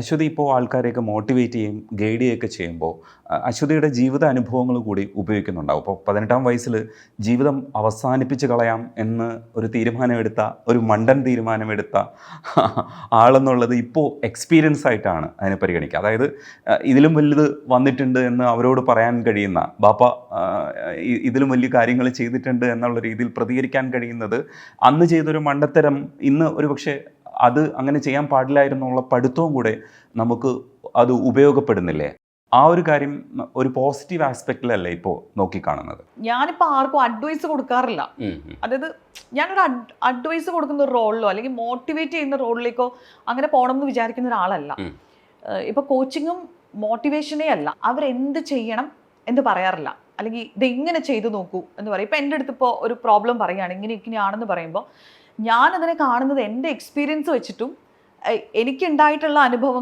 അശ്വതി ഇപ്പോൾ ആൾക്കാരെയൊക്കെ മോട്ടിവേറ്റ് ചെയ്യും ഗൈഡ് ചെയ്യുകയൊക്കെ ചെയ്യുമ്പോൾ അശ്വതിയുടെ ജീവിത അനുഭവങ്ങൾ കൂടി ഉപയോഗിക്കുന്നുണ്ടാവും. ഇപ്പോൾ പതിനെട്ടാം വയസ്സിൽ ജീവിതം അവസാനിപ്പിച്ച് കളയാം എന്ന് ഒരു തീരുമാനമെടുത്ത ഒരു മണ്ടൻ തീരുമാനമെടുത്ത ആളെന്നുള്ളത് ഇപ്പോൾ എക്സ്പീരിയൻസ് ആയിട്ടാണ് അതിനെ പരിഗണിക്കുക. അതായത് ഇതിലും വലുത് വന്നിട്ടുണ്ട് എന്ന് അവരോട് പറയാൻ കഴിയുന്ന ബാപ്പ ഇതിലും വലിയ കാര്യങ്ങൾ ചെയ്തിട്ടുണ്ട് എന്നുള്ള രീതിയിൽ പ്രതികരിക്കാൻ കഴിയുന്നത് അന്ന് ചെയ്തൊരു മണ്ടത്തരം ഇന്ന് ഒരു പക്ഷേ അത് അങ്ങനെ ചെയ്യാൻ പാടില്ലായിരുന്നുള്ള പഠിത്തവും കൂടെ നമുക്ക് അത് ഉപയോഗപ്പെടുന്നില്ലേ? ആ ഒരു കാര്യം ഒരു പോസിറ്റീവ് ആസ്പെക്റ്റിലല്ലേ ഇപ്പോൾ നോക്കിക്കാണുന്നത്? ഞാനിപ്പോൾ ആർക്കും അഡ്വൈസ് കൊടുക്കാറില്ല. അതായത് ഞാനൊരു അഡ്വൈസ് കൊടുക്കുന്ന ഒരു റോളിലോ അല്ലെങ്കിൽ മോട്ടിവേറ്റ് ചെയ്യുന്ന റോളിലേക്കോ അങ്ങനെ പോകണം എന്ന് വിചാരിക്കുന്ന ഒരാളല്ല. ഇപ്പോൾ കോച്ചിങ്ങും മോട്ടിവേഷനേ അല്ല. അവരെന്ത് ചെയ്യണം എന്ന് പറയാറില്ല. അല്ലെങ്കിൽ ഇത് ഇങ്ങനെ ചെയ്തു നോക്കൂ എന്ന് പറയും. ഇപ്പം എന്റെ അടുത്ത് ഇപ്പോൾ ഒരു പ്രോബ്ലം പറയുകയാണ്. ഇങ്ങനെ ഇങ്ങനെയാണെന്ന് പറയുമ്പോൾ ഞാൻ കാണുന്നത് എന്റെ എക്സ്പീരിയൻസ് വെച്ചിട്ടും എനിക്കുണ്ടായിട്ടുള്ള അനുഭവം